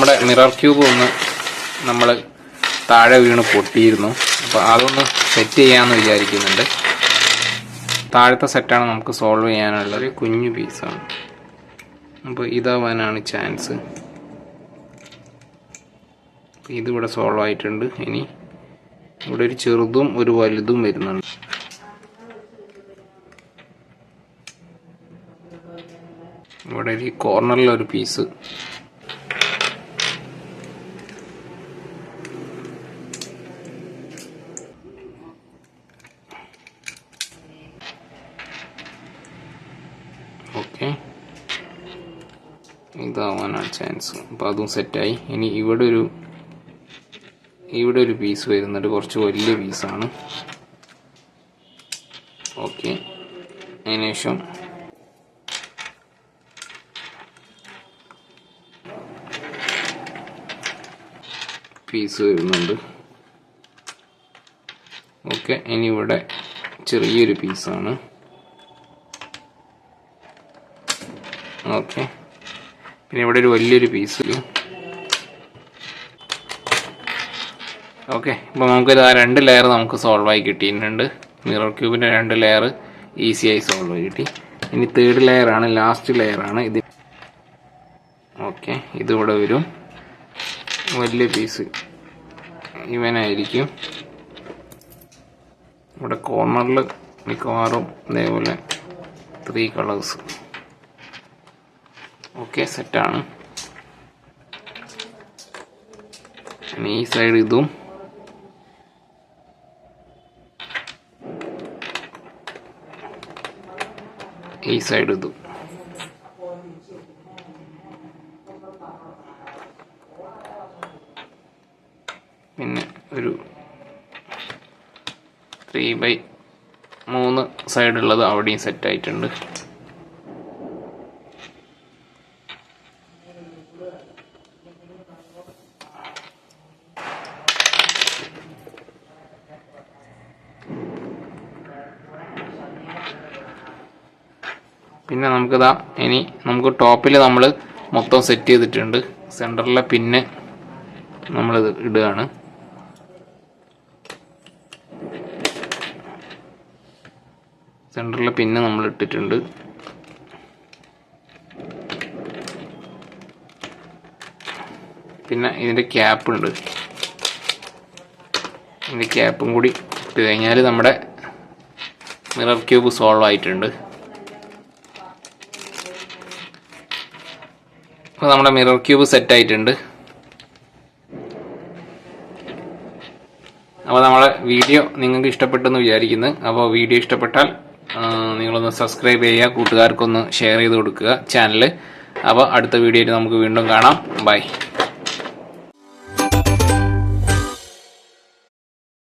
നമ്മുടെ mirror cube ഒന്ന് നമ്മൾ താഴെ വീണ് പൊട്ടിയിരുന്നു. അപ്പോൾ അതൊന്ന് സെറ്റ് ചെയ്യാമെന്ന് വിചാരിക്കുന്നുണ്ട്. താഴത്തെ സെറ്റാണ് നമുക്ക് സോൾവ് ചെയ്യാനുള്ള ഒരു കുഞ്ഞു പീസാണ് അപ്പോൾ ഇതാവാനാണ് ചാൻസ് ഇതിവിടെ സോൾവ് ആയിട്ടുണ്ട്. ഇനി ഇവിടെ ഒരു ചെറുതും ഒരു വലുതും വരുന്നുണ്ട്. ഇവിടെ ഒരു കോർണറിലൊരു പീസ് ഓക്കെ. ഇതാവാനാണ് ചാൻസ് അപ്പോൾ അതും സെറ്റായി ഇനി ഇവിടെ ഒരു ഇവിടെ ഒരു പീസ് വരുന്നുണ്ട്. കുറച്ച് വലിയ പീസാണ് ഓക്കെ. അതിനുശേഷം പീസ് വരുന്നുണ്ട്. ഓക്കെ. ഇനി ഇവിടെ ചെറിയൊരു പീസാണ് ഓക്കെ. പിന്നെ ഇവിടെ ഒരു വലിയൊരു പീസ് ഓക്കെ ഇപ്പോൾ നമുക്കിത് ആ രണ്ട് ലെയർ നമുക്ക് സോൾവ് ആയി കിട്ടിയിട്ടുണ്ട്. മിറർ ക്യൂബിന്റെ രണ്ട് ലെയർ ഈസി ആയി സോൾവ് ആയി കിട്ടി. ഇനി തേർഡ് ലെയർ ആണ് ലാസ്റ്റ് ലെയർ ആണ്. ഇത് ഓക്കെ ഇതിവിടെ വരും. വലിയ പീസ് ഇവനായിരിക്കും. ഇവിടെ കോർണറിൽ മിക്കവാറും ഇതേപോലെ ത്രീ കളേഴ്സ് ഓക്കെ സെറ്റാണ് ഈ സൈഡ് ഇതും. ഈ സൈഡ് ഇതും. പിന്നെ ഒരു ത്രീ ബൈ മൂന്ന് സൈഡുള്ളത് അവിടെയും സെറ്റ് പിന്നെ നമുക്കിതാ ഇനി നമുക്ക് ടോപ്പിൽ നമ്മൾ മൊത്തം സെറ്റ് ചെയ്തിട്ടുണ്ട്. സെന്ററിലെ പിന്നെ നമ്മളിത് ഇടുകയാണ്. സെന്ററിലെ പിന്നെ നമ്മൾ ഇട്ടിട്ടുണ്ട്. പിന്നെ ഇതിന്റെ ക്യാപ്പ് ഉണ്ട്. ഇതിന്റെ ക്യാപ്പും കൂടി ഇട്ട് കഴിഞ്ഞാൽ നമ്മുടെ മിറർ ക്യൂബ് സോൾവ് ആയിട്ടുണ്ട്. അപ്പോൾ നമ്മുടെ മിറർ ക്യൂബ് സെറ്റ് ആയിട്ടുണ്ട്. അപ്പോൾ നമ്മളെ വീഡിയോ നിങ്ങൾക്ക് ഇഷ്ടപ്പെട്ടെന്ന് വിചാരിക്കുന്നു. അപ്പോൾ വീഡിയോ ഇഷ്ടപ്പെട്ടാൽ നിങ്ങളൊന്ന് സബ്സ്ക്രൈബ് ചെയ്യുക കൂട്ടുകാർക്കൊന്ന് ഷെയർ ചെയ്ത് കൊടുക്കുക ചാനൽ അപ്പോൾ അടുത്ത വീഡിയോയിൽ നമുക്ക് വീണ്ടും കാണാം. ബൈ